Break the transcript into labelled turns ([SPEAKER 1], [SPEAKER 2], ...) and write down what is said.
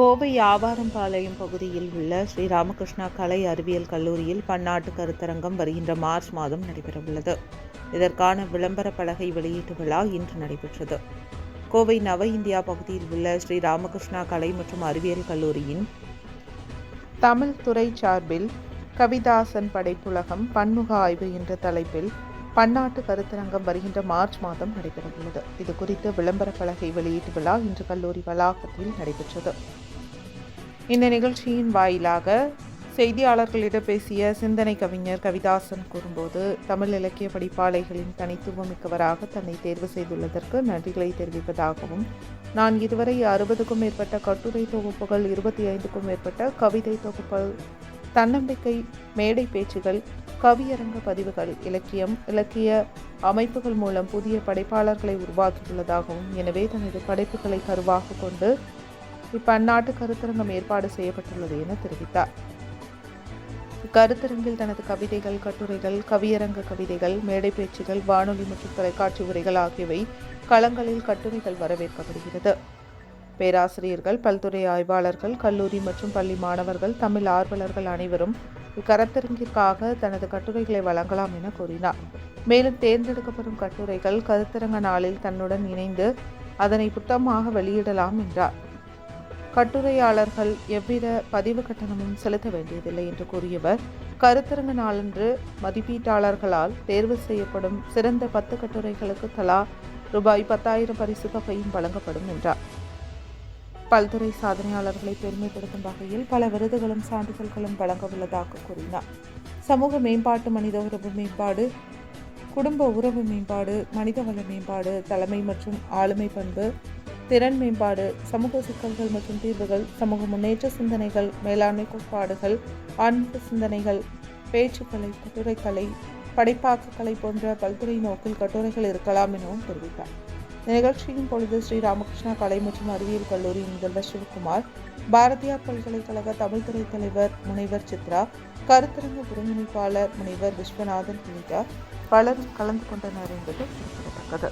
[SPEAKER 1] கோவை ஆவாரம்பாளையம் பகுதியில் உள்ள ஸ்ரீ ராமகிருஷ்ணா கலை அறிவியல் கல்லூரியில் பன்னாட்டு கருத்தரங்கம் வருகின்ற மார்ச் மாதம் நடைபெறவுள்ளது. இதற்கான விளம்பர பலகை வெளியீட்டு விழா இன்று நடைபெற்றது. கோவை நவ இந்தியா பகுதியில் உள்ள ஸ்ரீ ராமகிருஷ்ணா கலை மற்றும் அறிவியல் கல்லூரியின் தமிழ் துறை சார்பில் கவிதாசன் படைப்புலகம் பன்முக ஆய்வு என்ற தலைப்பில் பன்னாட்டு கருத்தரங்கம் வருகின்ற மார்ச் மாதம் நடைபெறவுள்ளது. இது குறித்து விளம்பர பலகை வெளியீட்டு விழா இன்று கல்லூரி வளாகத்தில் நடைபெற்றது. இந்த நிகழ்ச்சியின் வாயிலாக செய்தியாளர்களிடம் பேசிய சிந்தனை கவிஞர் கவிதாசன் கூறும்போது தமிழ் இலக்கிய படிப்பாளைகளின் தனித்துவம் மிக்கவராக தன்னை தேர்வு செய்துள்ளதற்கு நன்றிகளை தெரிவிப்பதாகவும் நான் இதுவரை அறுபதுக்கும் மேற்பட்ட கட்டுரை தொகுப்புகள் இருபத்தி ஐந்துக்கும் மேற்பட்ட கவிதை தொகுப்புகள் தன்னம்பிக்கை மேடை பேச்சுகள் கவியரங்க பதிவுகள் இலக்கியம் இலக்கிய அமைப்புகள் மூலம் புதிய படைப்பாளர்களை உருவாக்கியுள்ளதாகவும் எனவே தனது படைப்புகளை கருவாக கொண்டு இப்பன்னாட்டு கருத்தரங்கம் ஏற்பாடு செய்யப்பட்டுள்ளது என தெரிவித்தார். இக்கருத்தரங்கில் தனது கவிதைகள் கட்டுரைகள் கவியரங்க கவிதைகள் மேடை பேச்சுகள் வானொலி மற்றும் தொலைக்காட்சி உரைகள் ஆகியவை களங்களில் கட்டுரைகள் வரவேற்கப்படுகிறது. பேராசிரியர்கள் பல்துறை ஆய்வாளர்கள் கல்லூரி மற்றும் பள்ளி மாணவர்கள் தமிழ் ஆர்வலர்கள் அனைவரும் இக்கருத்தரங்கிற்காக தனது கட்டுரைகளை வழங்கலாம் என கூறினார். மேலும் தேர்ந்தெடுக்கப்படும் கட்டுரைகள் கருத்தரங்க நாளில் தன்னுடன் இணைந்து அதனை புத்தமாக வெளியிடலாம் என்றார். கட்டுரையாளர்கள் எவ்வித பதிவு கட்டணமும் செலுத்த வேண்டியதில்லை என்று கூறியவர் கருத்தரங்க நாளன்று மதிப்பீட்டாளர்களால் தேர்வு செய்யப்படும் சிறந்த பத்து கட்டுரைகளுக்கு தலா ரூபாய் பத்தாயிரம் பரிசு தொகையும் வழங்கப்படும் என்றார். பல்துறை சாதனையாளர்களை பெருமைப்படுத்தும் வகையில் பல விருதுகளும் சான்றிதழ்களும் வழங்க உள்ளதாக கூறினார். சமூக மேம்பாட்டு மனித உறவு மேம்பாடு குடும்ப உறவு மேம்பாடு மனிதவள மேம்பாடு தலைமை மற்றும் ஆளுமை பண்பு திறன் மேம்பாடு சமூக சிக்கல்கள் மற்றும் தீர்வுகள் சமூக முன்னேற்ற சிந்தனைகள் மேலாண்மை கோட்பாடுகள் ஆன்மீக சிந்தனைகள் பேச்சுக்கலை கட்டுரைக்கலை படைப்பாக்கக்கலை போன்ற பல்துறை நோக்கில் கட்டுரைகள் இருக்கலாம் எனவும் தெரிவித்தார். நிகழ்ச்சியின் பொழுது ஸ்ரீ ராமகிருஷ்ணா கலை மற்றும் அறிவியல் கல்லூரி முதல்வர் சிவகுமார் பாரதியார் பல்கலைக்கழக தமிழ்துறை தலைவர் முனைவர் சித்ரா கருத்தரங்க ஒருங்கிணைப்பாளர் முனைவர் விஸ்வநாதன் உள்ளிட்ட பலரும் கலந்து கொண்டனர் என்பது குறிப்பிடத்தக்கது.